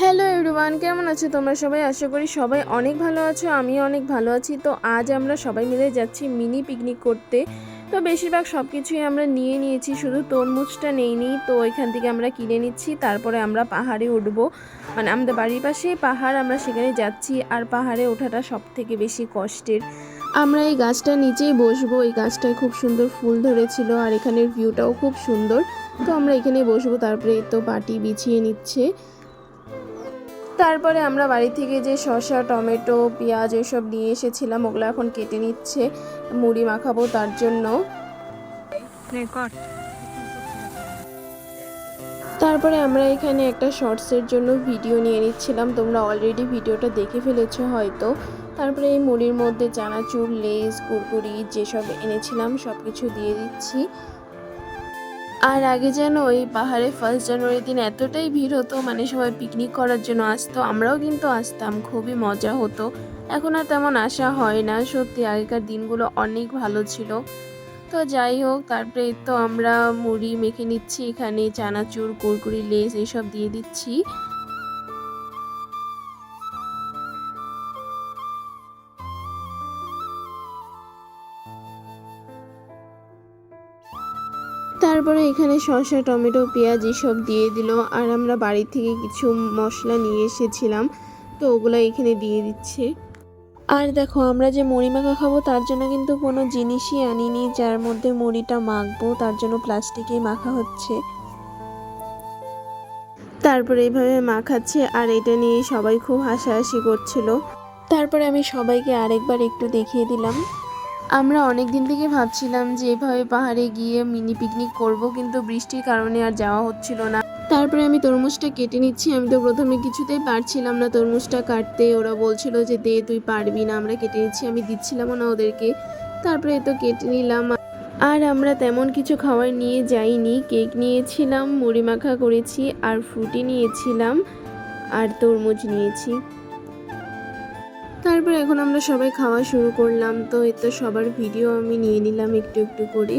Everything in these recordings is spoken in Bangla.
হ্যালো এভরিওয়ান কেমন আছো তোমরা সবাই? আশা করি সবাই অনেক ভালো আছো, আমিও অনেক ভালো আছি। তো আজ আমরা সবাই মিলে যাচ্ছি মিনি পিকনিক করতে। তো বেশিরভাগ সব কিছুই আমরা নিয়ে নিয়েছি, শুধু তরমুজটা নেইনি তো এখান থেকে আমরা কিনে নিচ্ছি, তারপরে আমরা পাহাড়ে উঠবো। মানে আমাদের বাড়ির পাশে পাহাড়, আমরা সেখানে যাচ্ছি। আর পাহাড়ে ওঠাটা সব থেকে বেশি কষ্টের। আমরা এই গাছটার নিচেই বসবো। এই গাছটায় খুব সুন্দর ফুল ধরেছিল আর এখানের ভিউটাও খুব সুন্দর। তো আমরা এখানে বসবো, তারপরে তো পাটি বিছিয়ে নিচ্ছে। তারপরে আমরা বাড়ি থেকে যে শসা টমেটো পেঁয়াজ এসব নিয়ে এসেছিলাম ওগুলো এখন কেটে নিচ্ছে মুড়ি মাখাবো তার জন্য। তারপরে আমরা এখানে একটা শর্টসের জন্য ভিডিও নিয়ে নিচ্ছিলাম তোমরা অলরেডি ভিডিওটা দেখে ফেলেছো হয়তো। তারপরে এই মুড়ির মধ্যে চানাচুর লেস কুরকুরি যেসব এনেছিলাম সব কিছু দিয়ে দিচ্ছি। আর আগে যেন ওই পাহাড়ে ফার্স্ট জানুয়ারির দিন এতটাই ভিড় হতো মানে সবাই পিকনিক করার জন্য আসতো, আমরাও কিন্তু আসতাম, খুবই মজা হতো। এখন আর তেমন আসা হয় না, সত্যি আগেকার দিনগুলো অনেক ভালো ছিল। তো যাই হোক, তারপরে তো আমরা মুড়ি মেখে নিচ্ছি, এখানে চানাচুর, কুরকুরি লেস এইসব দিয়ে দিচ্ছি। তারপরে এখানে শসা, টমেটো, পেঁয়াজ এসব দিয়ে দিল। আর আমরা বাড়ি থেকে কিছু মশলা নিয়ে এসেছিলাম, তো ওগুলো এখানে দিয়ে দিচ্ছে। আর দেখো, আমরা যে মুড়ি মাখা খাব, তার জন্য কিন্তু কোনো জিনিসই আনিনি, যার মধ্যে মুড়িটা মাখবো, তার জন্য প্লাস্টিকেই মাখা হচ্ছে। তারপরে এইভাবে মাখাচ্ছে, আর এটা নিয়ে সবাই খুব হাসাহাসি করছিল। তারপরে আমি সবাইকে আরেকবার একটু দেখিয়ে দিলাম। আমরা অনেক দিন থেকে ভাবছিলাম যে এভাবে পাহাড়ে গিয়ে মিনি পিকনিক করব, কিন্তু বৃষ্টির কারণে আর যাওয়া হচ্ছিল না। তারপরে আমি তরমুজটা কেটে নিচ্ছি। আমি তো প্রথমে কিছুতেই পারছিলাম না তরমুজটা কাটতে। ওরা বলছিল যে, দে, তুই পারবি না। আমরা কেটে নিচ্ছি। আমি দিচ্ছিলামও না ওদেরকে। তারপরে তো কেটে নিলাম। আর আমরা তেমন কিছু খাবার নিয়ে যাইনি। কেক নিয়েছিলাম, মুড়ি মাখা করেছি, আর ফ্রুটি নিয়েছিলাম, আর তরমুজ নিয়েছি। তারপর এখন আমরা সবাই খাওয়া শুরু করলাম, তো এ তো সবার ভিডিও আমি নিয়ে নিলাম একটু একটু করে।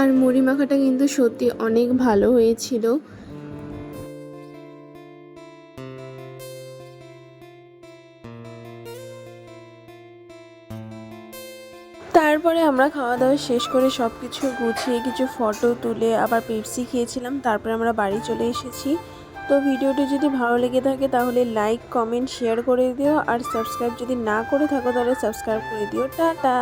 আর মুড়ি মাখাটা কিন্তু সত্যি অনেক ভালো হয়েছিল। তারপরে আমরা খাওয়া দাওয়া শেষ করে সব কিছু গুছিয়ে কিছু ফটো তুলে আবার পেপসি খেয়েছিলাম, তারপরে আমরা বাড়ি চলে এসেছি। তো ভিডিওটি যদি ভালো লেগে থাকে তাহলে লাইক কমেন্ট শেয়ার করে দিও। আর সাবস্ক্রাইব যদি না করে থাকো তাহলে সাবস্ক্রাইব করে দিও। টাটা!